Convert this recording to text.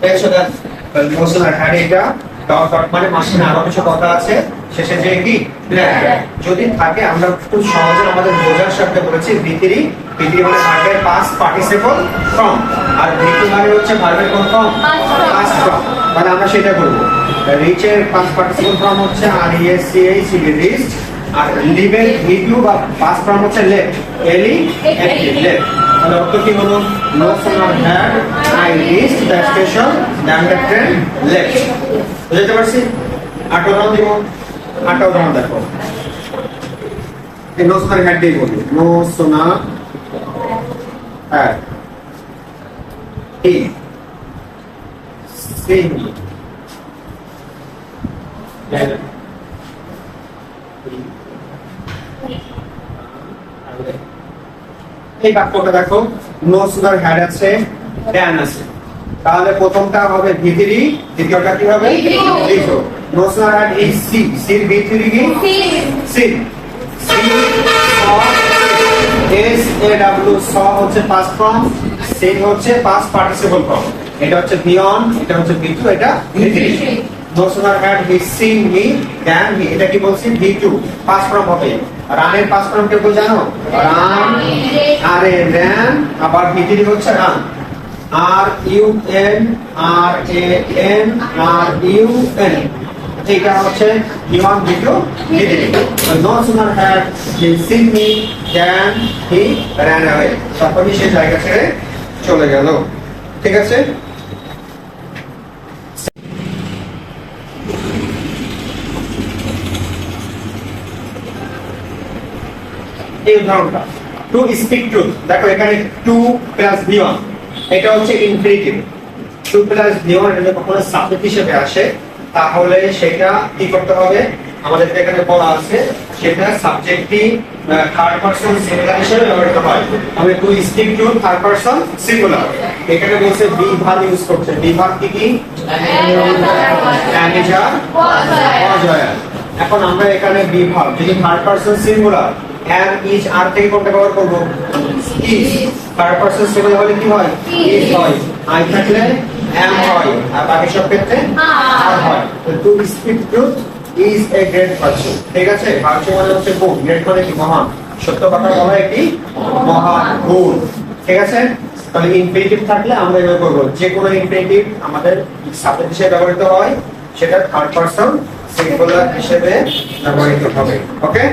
পেয়েছ আর এটা মানে মাসিনে আরও কিছু কথা আছে। শেষে যে কি? যদি থাকে আমরা খুব সহজে আমাদের বোঝার সাথে বলেছি ভিতরি ভিতরি মানে ভার্বের পাস পার্টিসিপল ফ্রম আর ভিতরি মানে হচ্ছে ভার্বের কোন ফর্ম. মানে আমরা সেটা করব রিচের পাস পার্টিসিপল ফর্ম হচ্ছে আর আর লিভের ভিডিও বা পাস ফর্ম হচ্ছে লেফট এলি অ্যাক্টিভ লেফট তাহলে অর্থ কি হলো? No sooner had I reached the station than the train left বুঝতে পারছি? আট উদাহরণ দিব। আটটা উদাহরণ দেখো। এই নো সোনার হ্যাড দিয়ে বলি। নো সোনার হ্যাড ই সিং এই বাক্যটা দেখো নো সুগার হ্যাড আছে ড্যান আছে। তাহলে প্রথমটা হবে ভিতরি দ্বিতীয়টা কি হবে। লিখো। নো সুগার হ্যাড এই সি সির ভিতরি কি? See see S A W saw হচ্ছে পাস্ট ফর্ম সি হচ্ছে পাস্ট পার্টিসিপল ফর্ম এটা হচ্ছে বিয়ন এটা হচ্ছে ভি টু এটা V three sooner had he seen me than he এটা কি বলছি? ভি টু পাস্ট ফর্ম হবে রানের পাস্ট ফর্ম কে জানো? রান, আর এ র্যান আবার ভিতরি হচ্ছে run R U N R A N R U N এটা হচ্ছে V one V two V two no sooner had he seen me than he ran away তারপরে সে জায়গা ছেড়ে চলে গেল। ঠিক আছে? এই উদাহরণটা। টু স্পিক ট্রুথ দেখো এখানে টু প্লাস ভি ওয়ান এটা হচ্ছে infinitive to plus V one এটা কখনো সাবজেক্ট হিসেবে আসে তাহলে সেটা কি করতে হবে? আমাদের এখানে বলা আছে সেটা সাবজেক্টটি থার্ড পারসন সিঙ্গুলার হিসেবে ব্যবহৃত হয়। আমি to speak to third person singular এখানে বলছে বি ভার ইউজ করছে। বি ভার কি কি? এখন আমরা এখানে বি বিভাগ যদি third person singular am is are থেকে কোনটা ব্যবহার করব? ইজ থার্ড পারসন সিঙ্গুলার হলে কি হয়? ইজ হয়। আই থাকলে এম হয়। আর বাকি সব ক্ষেত্রে আর হয়। তো to speak truth is a great virtue ঠিক আছে? ভার্চু মানে হচ্ছে গুণ। গ্রেট মানে কি? মহান। সত্য কথা বলা একটি মহান গুণ। ঠিক আছে? তাহলে ইনফিনিটিভ থাকলে আমরা এভাবে করব। যে কোনো ইনফিনিটিভ আমাদের সাবজেক্ট হিসেবে ব্যবহৃত হয় সেটা থার্ড পারসন সিঙ্গুলার হিসেবে ব্যবহৃত হবে। ওকে